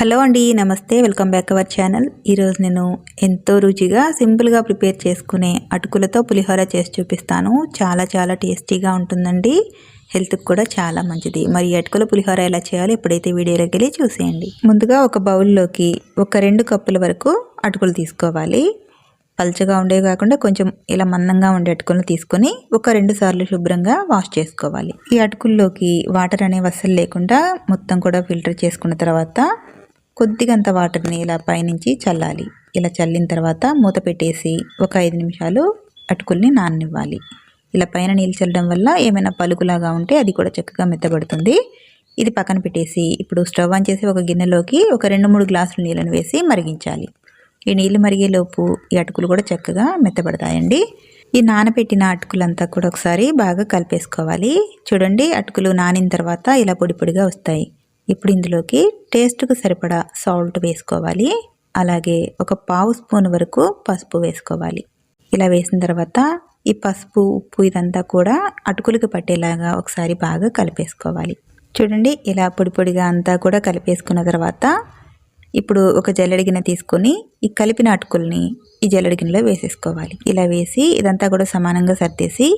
Hello అండి నమస్తే. Welcome back our channel. ఈరోజు నేను ఎంతో రుచిగా సింపుల్గా ప్రిపేర్ చేసుకునే అటుకులతో పులిహోర చేసి చూపిస్తాను. చాలా చాలా టేస్టీగా ఉంటుందండి. హెల్త్కి కూడా చాలా మంచిది. మరి అటుకుల పులిహోర ఎలా చేయాలో ఎప్పుడైతే వీడియోలోకి వెళ్ళి చూసేయండి. ముందుగా ఒక బౌల్లోకి ఒక రెండు కప్పుల వరకు అటుకులు తీసుకోవాలి. పలుచగా ఉండేవి కాకుండా కొంచెం ఇలా మందంగా ఉండే అటుకులను తీసుకొని ఒక రెండు సార్లు శుభ్రంగా వాష్ చేసుకోవాలి. ఈ అటుకుల్లోకి వాటర్ అనేవి అస్సలు లేకుండా మొత్తం కూడా ఫిల్టర్ చేసుకున్న తర్వాత కొద్దిగంత వాటర్ని ఇలా పైనుంచి చల్లాలి. ఇలా చల్లిన తర్వాత మూత పెట్టేసి ఒక ఐదు నిమిషాలు అటుకుల్ని నాననివ్వాలి. ఇలా పైన నీళ్ళు చల్లడం వల్ల ఏమైనా పలుకులాగా ఉంటే అది కూడా చక్కగా మెత్తబడుతుంది. ఇది పక్కన పెట్టేసి ఇప్పుడు స్టవ్ ఆన్ చేసి ఒక గిన్నెలోకి ఒక రెండు మూడు గ్లాసులు నీళ్ళను వేసి మరిగించాలి. ఈ నీళ్ళు మరిగేలోపు ఈ అటుకులు కూడా చక్కగా మెత్తబడతాయండి. ఈ నానబెట్టిన అటుకులంతా కూడా ఒకసారి బాగా కలిపేసుకోవాలి. చూడండి అటుకులు నానిన తర్వాత ఇలా పొడి పొడిగా వస్తాయి. ఇప్పుడు ఇందులోకి టేస్ట్కు సరిపడా సాల్ట్ వేసుకోవాలి. అలాగే ఒక పావు స్పూన్ వరకు పసుపు వేసుకోవాలి. ఇలా వేసిన తర్వాత ఈ పసుపు ఉప్పు ఇదంతా కూడా అటుకులకు పట్టేలాగా ఒకసారి బాగా కలిపేసుకోవాలి. చూడండి ఇలా పొడి పొడిగా అంతా కూడా కలిపేసుకున్న తర్వాత ఇప్పుడు ఒక జల్లడిగిన తీసుకొని ఈ కలిపిన అటుకుల్ని ఈ జల్లడిగినలో వేసేసుకోవాలి. ఇలా వేసి ఇదంతా కూడా సమానంగా సర్దేసి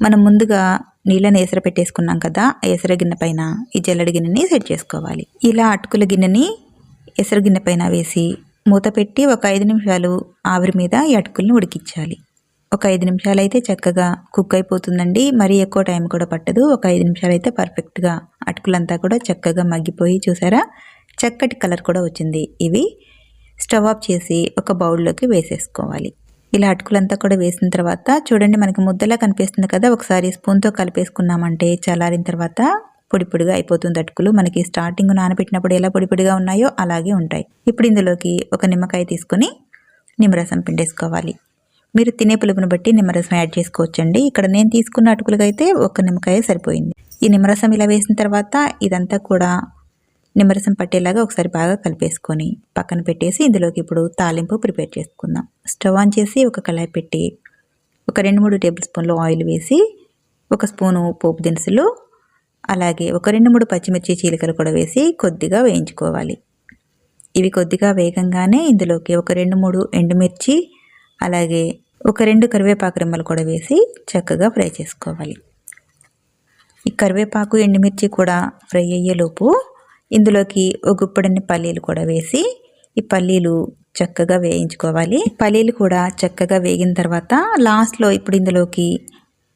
మనం ముందుగా నీళ్ళని ఏసర పెట్టేసుకున్నాం కదా ఏసర గిన్నె పైన ఈ జల్లడి గిన్నెని సెట్ చేసుకోవాలి. ఇలా అటుకుల గిన్నెని ఎసర గిన్నె పైన వేసి మూత పెట్టి ఒక ఐదు నిమిషాలు ఆవిరి మీద ఈ అటుకుల్ని ఉడికించాలి. ఒక ఐదు నిమిషాలు అయితే చక్కగా కుక్ అయిపోతుందండి. మరీ ఎక్కువ టైం కూడా పట్టదు. ఒక ఐదు నిమిషాలు అయితే పర్ఫెక్ట్గా అటుకులంతా కూడా చక్కగా మగ్గిపోయి చూసారా? చక్కటి కలర్ కూడా వచ్చింది. ఇవి స్టవ్ ఆఫ్ చేసి ఒక బౌల్లోకి వేసేసుకోవాలి. ఇలా అటుకులంతా కూడా వేసిన తర్వాత చూడండి మనకి ముద్దలా కనిపిస్తుంది కదా ఒకసారి స్పూన్తో కలిపేసుకున్నామంటే చల్లారిన తర్వాత పొడి పొడిగా అయిపోతుంది అటుకులు. మనకి స్టార్టింగ్ నానబెట్టినప్పుడు ఎలా పొడి పొడిగా ఉన్నాయో అలాగే ఉంటాయి. ఇప్పుడు ఇందులోకి ఒక నిమ్మకాయ తీసుకొని నిమ్మరసం పిండేసుకోవాలి. మీరు తినే పులుపును బట్టి నిమ్మరసం యాడ్ చేసుకోవచ్చండి. ఇక్కడ నేను తీసుకున్న అటుకులకైతే ఒక నిమ్మకాయ సరిపోయింది. ఈ నిమ్మరసం ఇలా వేసిన తర్వాత ఇదంతా కూడా నిమ్మరసం పట్టేలాగా ఒకసారి బాగా కలిపేసుకొని పక్కన పెట్టేసి ఇందులోకి ఇప్పుడు తాలింపు ప్రిపేర్ చేసుకుందాం. స్టవ్ ఆన్ చేసి ఒక కళాయి పెట్టి ఒక రెండు మూడు టేబుల్ స్పూన్లు ఆయిల్ వేసి ఒక స్పూను పోపు దినుసులు అలాగే ఒక రెండు మూడు పచ్చిమిర్చి చీలికలు కూడా వేసి కొద్దిగా వేయించుకోవాలి. ఇవి కొద్దిగా వేగంగానే ఇందులోకి ఒక రెండు మూడు ఎండుమిర్చి అలాగే ఒక రెండు కరివేపాకు రెమ్మలు కూడా వేసి చక్కగా ఫ్రై చేసుకోవాలి. ఈ కరివేపాకు ఎండుమిర్చి కూడా ఫ్రై అయ్యేలోపు ఇందులోకి ఒక పల్లీలు కూడా వేసి ఈ పల్లీలు చక్కగా వేయించుకోవాలి. పల్లీలు కూడా చక్కగా వేగిన తర్వాత లాస్ట్లో ఇప్పుడు ఇందులోకి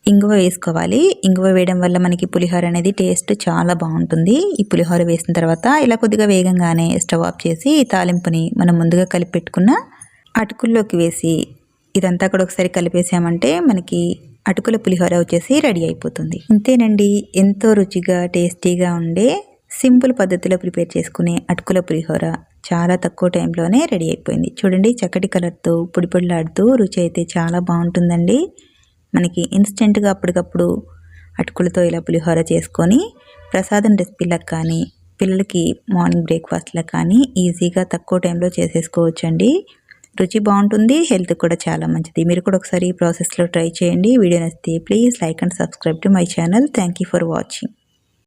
ఇంగువ వేసుకోవాలి. ఇంగువ వేయడం వల్ల మనకి పులిహోర అనేది టేస్ట్ చాలా బాగుంటుంది. ఈ పులిహోర వేసిన తర్వాత ఇలా కొద్దిగా వేగంగానే స్టవ్ ఆఫ్ చేసి ఈ తాలింపుని మనం ముందుగా కలిపి పెట్టుకున్న అటుకుల్లోకి వేసి ఇదంతా కూడా ఒకసారి కలిపేసామంటే మనకి అటుకుల పులిహోర వచ్చేసి రెడీ అయిపోతుంది. ఇంతేనండి. ఎంతో రుచిగా టేస్టీగా ఉండే సింపుల్ పద్ధతిలో ప్రిపేర్ చేసుకునే అటుకుల పులిహోర చాలా తక్కువ టైంలోనే రెడీ అయిపోయింది. చూడండి చక్కటి కలర్తో పొడి పొడిలాడుతూ రుచి అయితే చాలా బాగుంటుందండి. మనకి ఇన్స్టెంట్గా అప్పటికప్పుడు అటుకులతో ఇలా పులిహోర చేసుకొని ప్రసాదం రెసిపీలకు కానీ పిల్లలకి మార్నింగ్ బ్రేక్ఫాస్ట్లకు కానీ ఈజీగా తక్కువ టైంలో చేసేసుకోవచ్చండి. రుచి బాగుంటుంది హెల్త్ కూడా చాలా మంచిది. మీరు కూడా ఒకసారి ఈ ప్రాసెస్లో ట్రై చేయండి. వీడియో నచ్చితే please like and subscribe to my channel. Thank you for watching.